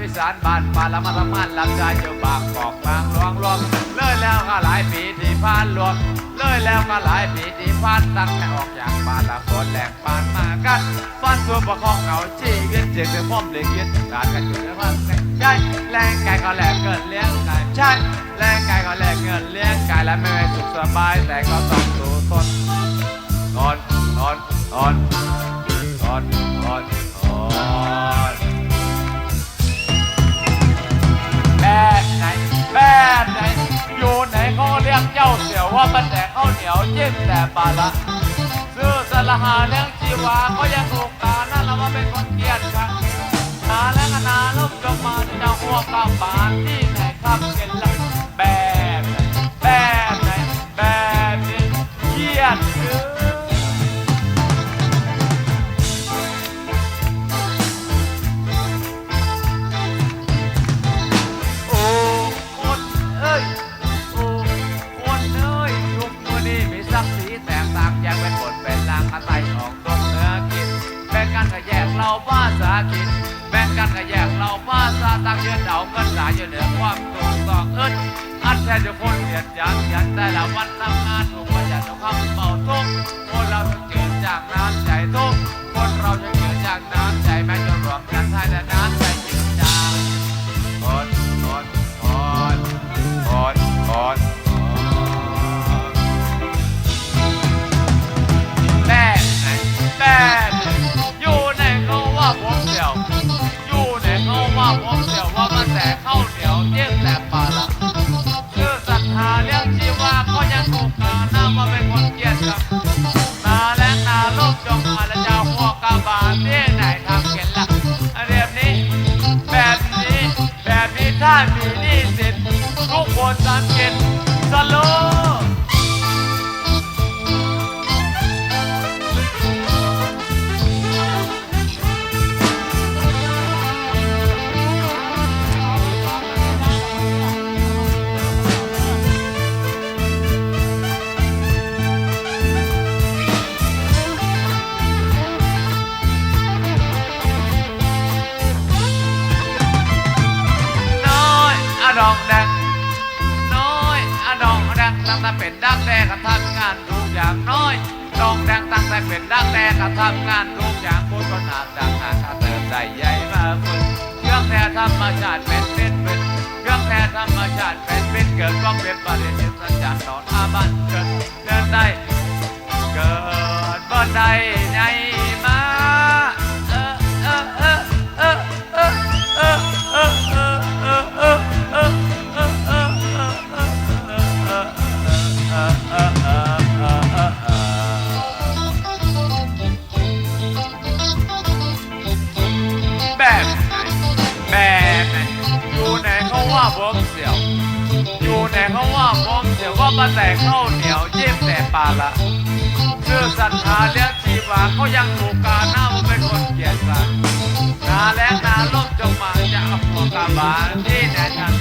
อีสานบ้านป่าละมาทำงานรับใช้อยู่บางกอกบางหลวงรวมเลยแล้วก็หลายปีที่ผ่านรวมเลยแล้วก็หลายปีที่ผ่านตั้งแต่ออกจากบ้านละคนแหลกปานมากันฟันตัวประคองเหงาชีวิตเจ็บเป็นพ่อมเล็กยึดการกันอยู่ในความใช่แรงกายก็แหลกเกิดเลี้ยงกายใช่แรงกายก็แหลกเงินเลี้ยงกายและไม่ไม่สุขสบายแต่ก็ต้องสู้ทนนอนนอนนอนนอน เยวเย็นแต่ปาละซื้อสละหาเลี้ยงชีวาเขายัง ก็แยกเราภาษากินแบ่งกันก็แยกเราภาษาต่างยืนเอากันหลายอยู่เหนือความถูกต้องเอิ้นอันแท้จะคนเดียดยันยันแต่ละวันทำงานถูกประหยัดเอาคำเป่าทุกคนเราจะเกิดจากน้ำใจทุกคนเราจะเกิดจากน้ำใจแม้จะรวมกันไทยแต่น้ำ ได้มีหนี่สินทุกคนสังเกตสโล อะดองแดงน้อยอะดองแดงตั้งแต่เป็นดักแดงก็ทำงานทุกอย่างน้อยดองแดงตั้งแต่เป็นดักแดงก็ทำงานทุกอย่างพูดก็หนาดังหากเติมใจใหญ่มาฝึกเครื่องแท้ธรรมชาติเป็นเป็นเป็นเครื่องแท้ธรรมชาติเป็นเป็นเกิดความเป็นประเด็นสัญญาณตอนอาบันเกิดเดินได้เกิดบ่ได้ใน ว่าผมเสี่ยว อยู่ไหนเขาว่าผมเสียวว่ามาแต่ข้าวเหนียวเยี่ยมแต่ปลาละเชื่อศรัทธาเลี้ยงชีวาเขายังถูกกาหน้าว่าเป็นคนเกียดสันนาและนาลบจงมาจะอาหัวกาบาลที่ไหนทาง